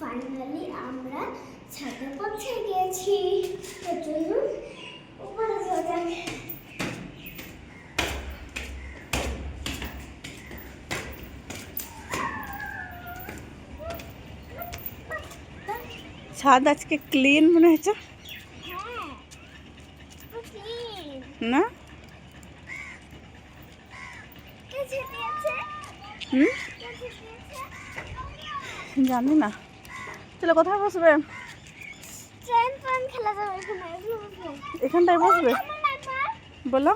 Finally আমরা ছাদে পৌঁছে গিয়েছি। তো চলুন উপরে যাওয়া যাক ছাদ আজকে ক্লিন মনে হয়েছে? হ্যাঁ। না? জানি না। চলো কোথায় বসবে। এখানটায় বসবে? বলো।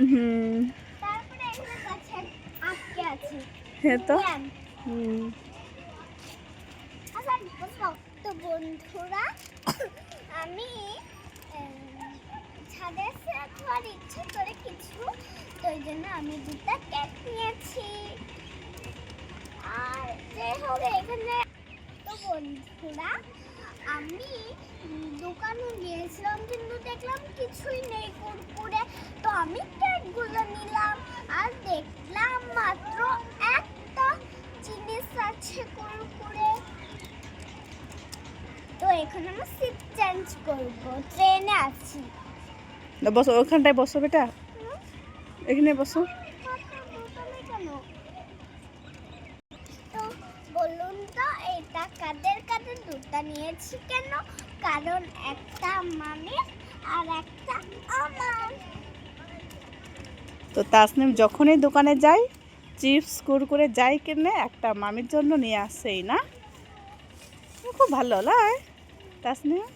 হুম। হ্যাঁ তো। হুম। আচ্ছা, তো বন্ধুরা আমি ছাদে খাওয়ার ইচ্ছে করে কিছু তো জন্য আমি দুটা কেক নিয়েছি। এখানে তো বন্ধুরা আমি দোকানে গিয়েছিলাম কিন্তু দেখলাম কিছুই নেই কুরকুরে। তো আমি কেকগুলো নিলাম আর দেখলাম মাত্র একটা জিনিস আছে কুরকুরে। তো এখন আমি সিট চেঞ্জ করব ট্রেনে আছি। বসো ওখানটায় বসো বেটা। এখানে বসো কেন তো বলুন তো, এটা কাদের কাদের দুটা নিয়েছি কেন? কারণ একটা মামির আর একটা আমার। তো তাসনিম, যখনই দোকানে যাই, চিপস, কুরকুরে যাই কিনে, একটা মামির জন্য নিয়ে আসেই না? খুব ভালো, লয়। তাসনিম?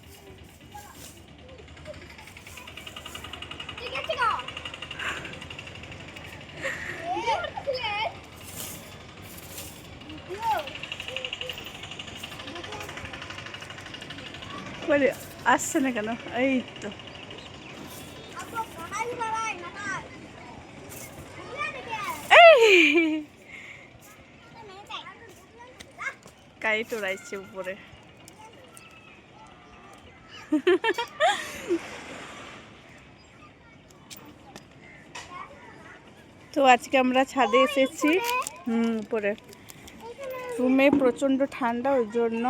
আসছে না কেন? এই তো। কাইট উড়াইছে উপরে। তো আজকে আমরা ছাদে এসেছি। হুম, উপরে। রুমে প্রচণ্ড ঠান্ডা, ওই জন্য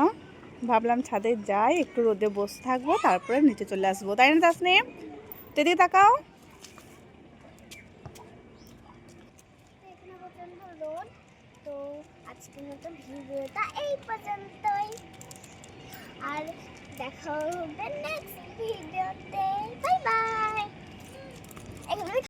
ভাবলাম ছাদে যাই, একটু রোদে বসে থাকব, তারপরে নিচে চলে আসব। তাই না, তাসনিম? তো এদিকে তাকাও। আর দেখা হবে নেক্সট ভিডিওতে। Bye bye